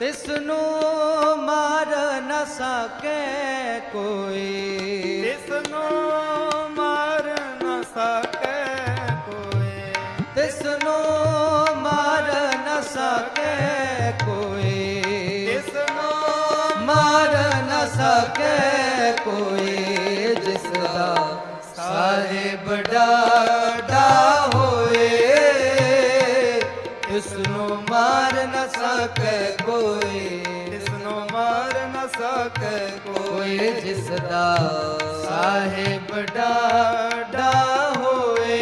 ਤਿਸ ਨੂੰ ਮਾਰ ਨ ਸਕੇ ਕੋਈ। ਤਿਸ ਨੂੰ ਮਾਰ ਨ ਸਕੈ ਕੋਈ। ਤਿਸ ਨੂੰ ਮਾਰ ਨ ਸਕੇ ਕੋਈ। ਤਿਸ ਨੂੰ ਮਾਰ ਨ ਸਕੇ ਕੋਈ। ਜਿਸ ਦਾ ਸਾਹਿਬ ਡਾਡਾ ਹੋਏ ਇਸ ਨੂੰ ਮਾਰ ਨ ਸਕੇ ਸਕੈ ਕੋਈ ਜਿਸ ਦਾ ਸਾਹਿਬ ਡਾਡਾ ਹੋਏ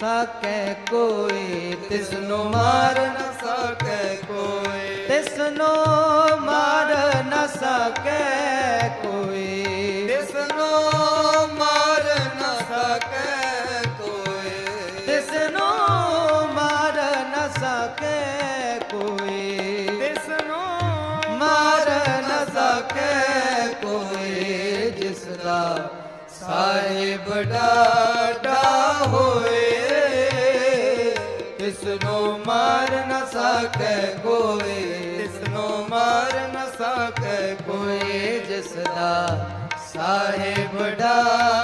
ਸਕੈ ਕੋਈ ਤਿਸ ਨੂੰ ਮਾਰ ਨ ਨ ਸਕੈ ਕੋਈ। ਤਿਸ ਨੂੰ ਮਾਰ ਨ ਸਕੈ ਕੋਈ। ਕੈ ਕੋਏ ਜਿਸਦਾ ਸਾਹਿਬ ਡਾਡਾ ਹੋਏ। ਕਿਸ ਨੂੰ ਮਾਰ ਨ ਸਕੈ ਕੋਏ ਕਿਸ ਨੂੰ ਮਾਰ ਨ ਸਕੈ ਕੋਏ ਜਿਸਦਾ ਸਾਹਿਬ ਡਾਡਾ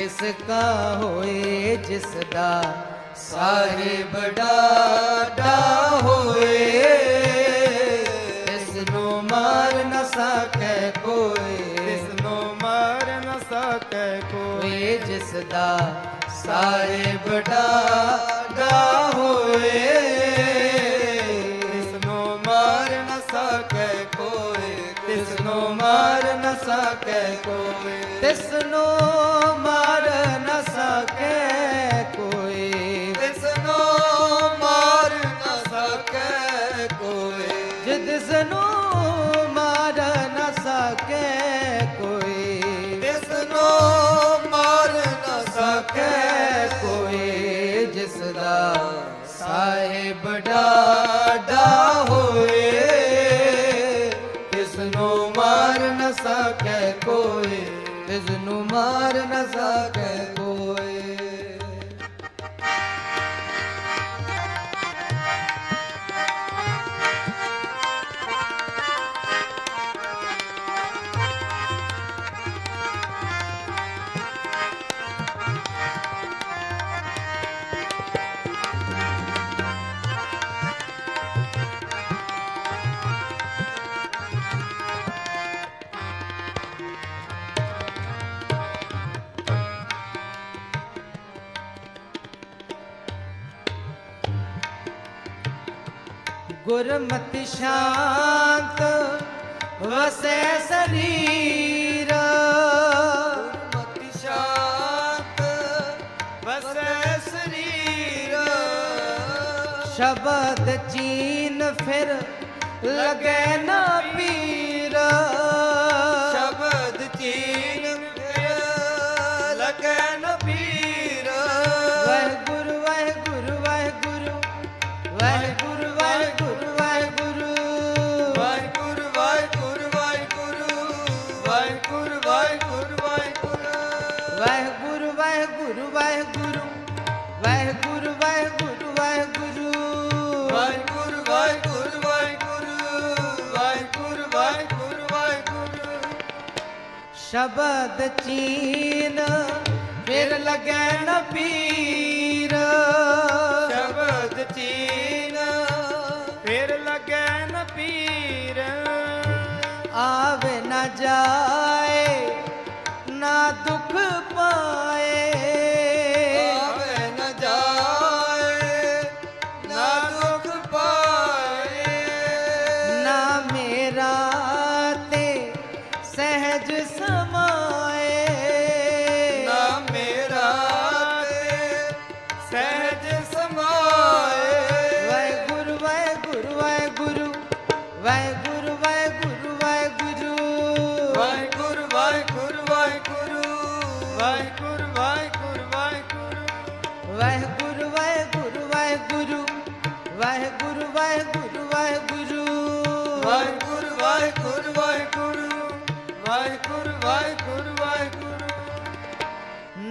ਕਿਸ ਕਾ ਹੋਏ ਜਿਸ ਦਾ ਸਾਹਿਬ ਡਾਡਾ ਹੋਏ। ਇਸ ਨੂੰ ਮਾਰ ਨ ਸਕੈ ਕੋਈ ਤਿਸ ਨੂੰ ਮਾਰ ਨ ਸਕੈ ਕੋਈ ਜਿਸ ਦਾ ਸਾਹਿਬ ਡਾਡਾ ਹੋਏ। ਤਿਸ ਨੂੰ ਮਾਰ ਨ ਸਕੈ ਕੋਈ ਤਿਸ ਨੂੰ ਮਾਰ ਨ ਸਕੈ ਕੋਈ ਮਾਰ ਨ ਸਾਹਿਬ ਡਾਡਾ ਹੋਏ ਤਿਸ ਨੂੰ ਮਾਰ ਨ ਸਕੈ ਕੋਈ ਤਿਸ ਨੂੰ ਮਾਰ ਨ ਸਕੈ ਗੁਰਮਤਿ ਸ਼ਾਂਤ ਵਸੈ ਸਰੀਰ। ਮਤਿ ਸ਼ਾਂਤ ਵਸੈ ਸਰੀਰ। ਸ਼ਬਦ ਚੀਨ ਫਿਰ ਲਗੈ ਨਾ ਪੀਰ। ਸ਼ਬਦ ਚੀਨ ਫਿਰ ਲਗੈ ਨ ਪੀਰ। ਵਾਹਿਗੁਰੂ ਵਾਹਿਗੁਰੂ ਵਾਹਿਗੁਰੂ ਵਾਹਿਗੁਰੂ। ਸ਼ਬਦ ਚੀਨ ਫਿਰ ਲਗੈ ਨ ਪੀਰ। ਸ਼ਬਦ ਚੀਨ ਫਿਰ ਲੱਗੈ ਨ ਪੀਰ। ਆਵੇ ਨ ਜਾਏ ਨਾ ਦੁਖ ਪਾਏ। ਆਵੇ ਨ ਜਾਏ ਨਾ ਦੁਖ ਪਾਏ। ਨਾ ਮੇਰਾ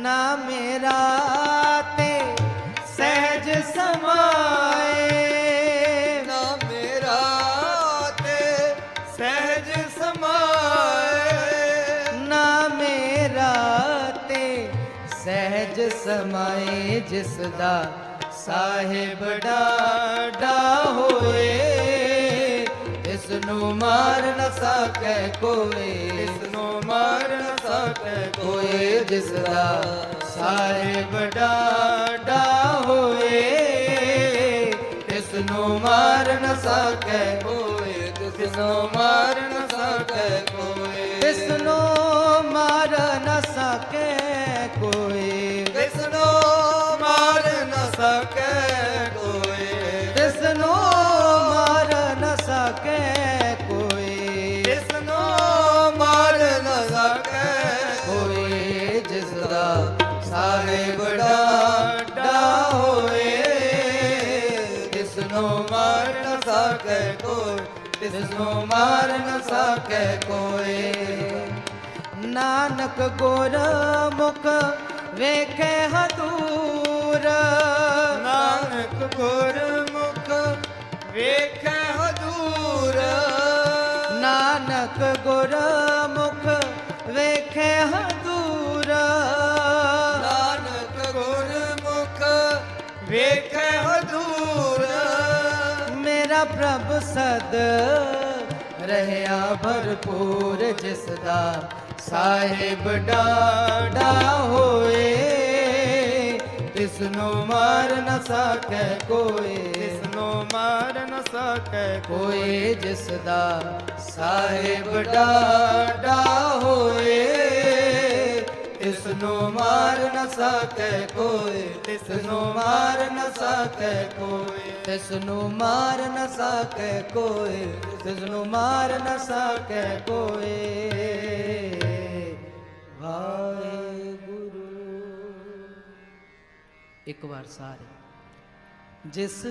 ਵਾਹਿਗੁਰੂ ਮੇਰਾ ਤੇ ਸਹਿਜ ਸਮਾਏ। ਨਾ ਮੇਰਾ ਤੇ ਸਹਿਜ ਸਮਾਏ। ਨਾ ਮੇਰਾ ਤੇ ਸਹਿਜ ਸਮਾਏ, ਜਿਸ ਦਾ ਸਾਹਿਬ ਡਾਡਾ ਹੋਏ। ਇਸ ਨੂੰ ਮਾਰ ਨ ਸਕੈ ਕੋਈ ਇਸ ਨੂੰ ਮਾਰ ਕੋਏ ਜਿਸ ਦਾ ਸਾਹਿਬ ਡਾਡਾ ਹੋਏ ਇਸ ਨੂੰ ਮਾਰ ਨ ਸਕੈ ਕੋਏ ਜਿਸ ਨੂੰ ਮਾਰ ਨ ਸਕੈ ਕੋਏ ਇਸ ਨੂੰ ਮਾਰ ਨ ਸਕੈ ਸਾਹਿਬ ਡਾਡਾ ਹੋਏ। ਇਸ ਨੂੰ ਮਾਰ ਨ ਸਕੈ ਕੋਈ ਇਸ ਨੂੰ ਮਾਰ ਨ ਸਕੈ ਕੋਈ ਨਾਨਕ ਗੋਰ ਮੁਖ ਵੇਖੇ ਹਦੂਰ। ਨਾਨਕ ਗੁਰਮੁਖ ਵੇਖੈ ਹਦੂਰ। ਨਾਨਕ ਗੋਰ ਵੇਖੈ ਹਦੂਰ ਮੇਰਾ ਪ੍ਰਭ ਸਦ ਰਹਿਆ ਭਰਪੂਰ ਜਿਸ ਦਾ ਸਾਹਿਬ ਡਾਡਾ ਹੋਏ। ਤਿਸ ਨੂੰ ਮਾਰ ਨ ਸਕੈ ਕੋਈ ਇਸ ਨੂੰ ਮਾਰ ਨ ਸਕੈ ਕੋਈ ਜਿਸ ਦਾ ਸਾਹਿਬ ਡਾਡਾ ਹੋਏ। ਇਸ ਨੂੰ ਮਾਰ ਨ ਸਕੈ ਕੋਈ ਇਸ ਨੂੰ ਮਾਰ ਨ ਸਕੈ ਕੋਈ ਇਸ ਨੂੰ ਮਾਰ ਨ ਸਕੈ ਕੋਈ ਇਸ ਨੂੰ ਮਾਰ ਨ ਸਕੈ ਕੋਈ। ਵਾਹਿਗੁਰੂ। ਇੱਕ ਵਾਰ ਸਾਰੇ, ਜਿਸ